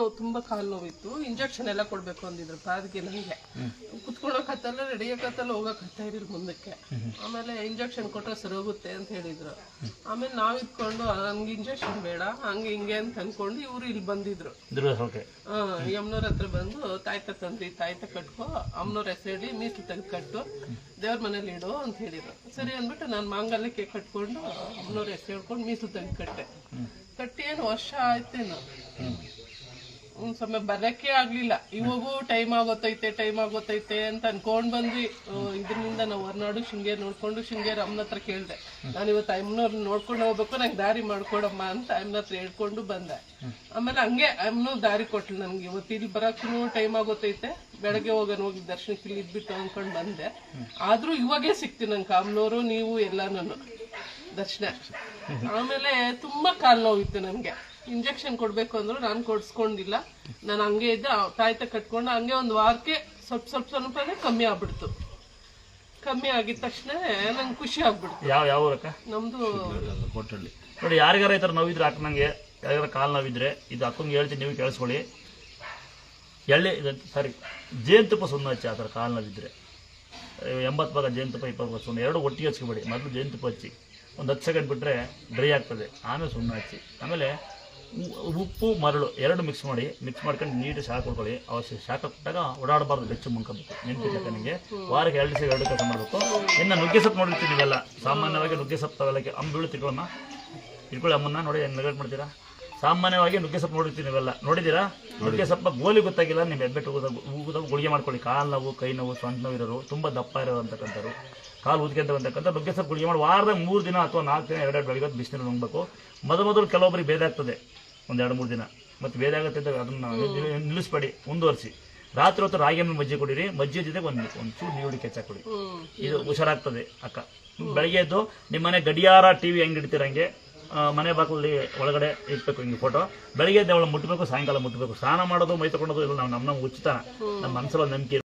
ನೋವು ತುಂಬಾ ಕಾಲು ನೋವಿತ್ತು ಇಂಜೆಕ್ಷನ್ ಎಲ್ಲ ಕೊಡ್ಬೇಕು ಅಂದಿದ್ರು ಪಾದಕ್ಕೆ ನನಗೆ ಕುತ್ಕೊಳಕತ್ತಲ್ಲ ಹೋಗಕ್ ಹೋಗಕತ್ತಾ ಇರಲಿಲ್ಲ ಮುಂದಕ್ಕೆ. ಆಮೇಲೆ ಇಂಜೆಕ್ಷನ್ ಕೊಟ್ಟರೆ ಸರಿ ಹೋಗುತ್ತೆ ಅಂತ ಹೇಳಿದ್ರು. ಆಮೇಲೆ ನಾವ್ ಇಟ್ಕೊಂಡು ಹಂಗೆ ಇಂಜೆಕ್ಷನ್ ಬೇಡ ಹಂಗೆ ಹಿಂಗೆ ಅಂತ ಅನ್ಕೊಂಡು ಇವ್ರು ಇಲ್ಲಿ ಬಂದಿದ್ರು. ಯಮ್ನವ್ರ ಹತ್ರ ಬಂದು ತಾಯ್ತ ತಂದ್ರಿ ತಾಯ್ತ ಕಟ್ಕೊ ಅಮ್ಮನವ್ರ ಹೆಸರು ಹೇಳಿ ಮೀಸಲು ತೆಗೆದು ಕಟ್ಟು ದೇವ್ರ ಮನೇಲಿ ಇಡು ಅಂತ ಹೇಳಿದ್ರು. ಸರಿ ಅಂದ್ಬಿಟ್ಟು ನಾನು ಮಾಂಗಲ್ಯಕ್ಕೆ ಕಟ್ಕೊಂಡು ಅಮ್ಮನವ್ರ ಹೆಸರು ಹೇಳ್ಕೊಂಡು ಮೀಸಲು ತೆಗೆದು ಕಟ್ಟೆ. ಕಟ್ಟಿ ಏನು ವರ್ಷ ಆಯ್ತೇನು. ಸಮಯ ಬರಕ್ಕೆ ಆಗ್ಲಿಲ್ಲ. ಇವಾಗೂ ಟೈಮ್ ಆಗೋತೈತೆ ಟೈಮ್ ಆಗೋತೈತೆ ಅಂತ ಅನ್ಕೊಂಡ್ ಬಂದ್ವಿ. ಇದ್ರಿಂದ ನಾವು ಹೊರನಾಡು ಶೃಂಗೇರಿ ನೋಡ್ಕೊಂಡು ಶೃಂಗೇರಿ ಅಮ್ಮನ ಹತ್ರ ಕೇಳ್ದೆ. ನಾನು ಇವತ್ತು ಅಮ್ಮನವ್ರ ನೋಡ್ಕೊಂಡು ಹೋಗ್ಬೇಕು, ನಂಗೆ ದಾರಿ ಮಾಡ್ಕೊಡಮ್ಮ ಅಂತ ಅಮ್ಮನ ಹತ್ರ ಹೇಳ್ಕೊಂಡು ಬಂದೆ. ಆಮೇಲೆ ಹಂಗೆ ಅಮ್ಮನೂ ದಾರಿ ಕೊಟ್ಲು ನನ್ಗೆ. ಇವತ್ತು ಇಲ್ಲಿ ಬರಕ್ಕೂ ಟೈಮ್ ಆಗೋತೈತೆ. ಬೆಳಗ್ಗೆ ಹೋಗೋಣ ಹೋಗಿ ದರ್ಶನಕ್ಕೆ ಇಲ್ಲಿ ಇದ್ಬಿಟ್ಟು ಅನ್ಕೊಂಡ್ ಬಂದೆ. ಆದ್ರೂ ಇವಾಗೇ ಸಿಕ್ತೀನಿ ನಂಗೆ ಅಮ್ಮನವರು ನೀವು ಎಲ್ಲಾನು ದರ್ಶನ. ಆಮೇಲೆ ತುಂಬಾ ಕಾಲು ನೋವಿತ್ತು ನನ್ಗೆ. ಇಂಜೆಕ್ಷನ್ ಕೊಡ್ಬೇಕು ಅಂದ್ರು ನಾನು ಕೊಡ್ಸ್ಕೊಂಡಿಲ್ಲ. ನಾನು ಹಂಗೆ ಇದ್ದ ತಾಯ್ತ ಕಟ್ಕೊಂಡು ಹಂಗೆ ಒಂದು ವಾರಕ್ಕೆ ಸ್ವಲ್ಪ ಸ್ವಲ್ಪ ಸ್ವಲ್ಪ ಕಮ್ಮಿ ಆಗ್ಬಿಡ್ತು. ಕಮ್ಮಿ ಆಗಿದ ತಕ್ಷಣ ನಂಗೆ ಖುಷಿ ಆಗ್ಬಿಡ್ತು. ಯಾವ ಯಾವ ಊರಕ್ಕ? ನಮ್ದು ಕೊಟ್ಟಳ್ಳಿ ನೋಡಿ ಯಾರಿಗಾರ ಈ ಥರ ನೋವಿದ್ರೆ ಹಾಕ್ನಂಗೆ ಯಾರಿಗಾರ ಕಾಲು ನೋವಿದ್ರೆ ಇದು ಅಕ್ಕಂಗೆ ಹೇಳ್ತೀನಿ ನೀವು ಕೇಳಿಸ್ಕೊಳ್ಳಿ. ಎಳ್ಳೆ ಇದು ಸಾರಿ ಜೇನುತುಪ್ಪ ಸುಣ್ಣ ಹಚ್ಚಿ ಆ ಥರ ಕಾಲು ನೋವಿದ್ರೆ. ಎಂಬತ್ತು ಭಾಗ ಜೇನುತುಪ್ಪ ಇಪ್ಪತ್ತು ಭಾಗ ಸುಣ್ಣ ಎರಡು ಒಟ್ಟಿಗೆ ಹಚ್ಕೊಬೇಡಿ. ಮೊದಲು ಜೇನುತುಪ್ಪ ಹಚ್ಚಿ. ಒಂದು ಹತ್ತು ಸೆಕೆಂಡ್ ಬಿಟ್ಟರೆ ಡ್ರೈ ಆಗ್ತದೆ. ಆಮೇಲೆ ಸುಣ್ಣ ಹಚ್ಚಿ. ಆಮೇಲೆ ಉಪ್ಪು ಮರಳು ಎರಡು ಮಿಕ್ಸ್ ಮಾಡಿ ಮಿಕ್ಸ್ ಮಾಡ್ಕೊಂಡು ನೀರು ಶಾಖ ಕೊಡ್ಕೊಳ್ಳಿ ಅವಶ್ಯ ಶಾಖ ಕೊಟ್ಟಾಗ ಓಡಾಡಬಾರ್ದು ಬೆಚ್ಚು ಮುಂಕಬೇಕು ನೆನಪಿಲ್ಲ ನನಗೆ ವಾರಕ್ಕೆ ಎರಡು ದಿವಸ ಎರಡು ಕೆಲಸ ಮಾಡಬೇಕು. ಇನ್ನು ನುಗ್ಗೆ ಸೊಪ್ಪು ನೋಡಿರ್ತೀನಿ ನೀವೆಲ್ಲ. ಸಾಮಾನ್ಯವಾಗಿ ನುಗ್ಗೆ ಸೊಪ್ಪು ತಗೊಳ್ಳೋಕ್ಕೆ ಅಂಬಿಳು ಬೀಳು ತಿಳ್ಕೊಳ್ಳೋಣ ಇಟ್ಕೊಳ್ಳಿ ಅಮ್ಮನ್ನ ನೋಡಿ ಹೆಂಗೆ ನೆಗ್ಲೆಕ್ಟ್ ಮಾಡ್ತೀರಾ? ಸಾಮಾನ್ಯವಾಗಿ ನುಗ್ಗೆ ಸೊಪ್ಪು ನೋಡಿರ್ತೀವಿ ನೀವೆಲ್ಲ. ನೋಡಿದ್ದೀರಾ? ನುಗ್ಗೆ ಸೊಪ್ಪ ಗೋಲಿ ಗೊತ್ತಾಗಿಲ್ಲ ನಿಮ್ಮ ಹೆಬ್ಬೆಟ್ಟು ಊದಾಗ ಗುಳಿಗೆ ಮಾಡ್ಕೊಳ್ಳಿ. ಕಾಲು ನೋವು ಕೈ ನೋವು ಸೊಂಟ ನೋವು ಇರೋರು ತುಂಬ ದಪ್ಪ ಇರೋರು ಅಂತಕ್ಕಂಥವ್ರು. ಕಾಲು ಊದ್ಕೊಂತ ಅಂತಕ್ಕಂಥ ನುಗ್ಗೆ ಸೊಪ್ಪು ಗುಳಿಗೆ ಮಾಡಿ ವಾರದ ಮೂರು ದಿನ ಅಥವಾ ನಾಲ್ಕು ದಿನ ಎರಡೆರಡು ಬೆಳಗ್ಗೆ ಬಿಸಿನೀರು ನುಂಗಬೇಕು. ಮೊದಲು ಮೊದಲು ಕೆಲವೊಬ್ಬರಿಗೆ ಭೇದ ಆಗ್ತದೆ. ಒಂದು ಎರಡು ಮೂರು ದಿನ. ಮತ್ತು ಭೇದ ಆಗುತ್ತೆ ಅದನ್ನು ನಿಲ್- ನಿಲ್ಲಿಸ್ಬೇಡಿ ಮುಂದುವರಿಸಿ. ರಾತ್ರಿ ಹೊತ್ತು ರಾಗಿಯನ್ನು ಮಜ್ಜಿ ಕೊಡಿರಿ. ಮಜ್ಜಿಗೆ ಜೊತೆಗೆ ಒಂದು ಒಂದು ಚೂರು ನೀರುಳ್ಳಿ ಕೆಚ್ಚ ಕೊಡಿ. ಇದು ಹುಷಾರಾಗ್ತದೆ ಅಕ್ಕ. ಬೆಳಗ್ಗೆ ಎದ್ದು ನಿಮ್ಮನೆ ಗಡಿಯಾರ ಟಿವಿ ಹೆಂಗ್ ಇಡ್ತೀರ ಹಂಗೆ? ಆ, ಮನೆ ಬಾಗಿಲಲ್ಲಿ ಒಳಗಡೆ ಇಟ್ಬೇಕು ಹಿಂಗೆ ಫೋಟೋ ಬೆಳಗ್ಗೆ ಅವಳು ಮುಟ್ಟಬೇಕು ಸಾಯಂಕಾಲ ಮುಟ್ಟಬೇಕು ಸ್ನಾನ ಮಾಡೋದು ಮೈ ತಗೊಳೋದು ಇಲ್ಲ ನಾವು ನಮ್ಮ ನಮ್ಮ ಉಚಿತ ನಮ್ಮ ಮನಸ್ಸಲ್ಲಿ ನಂಬಿಕೆ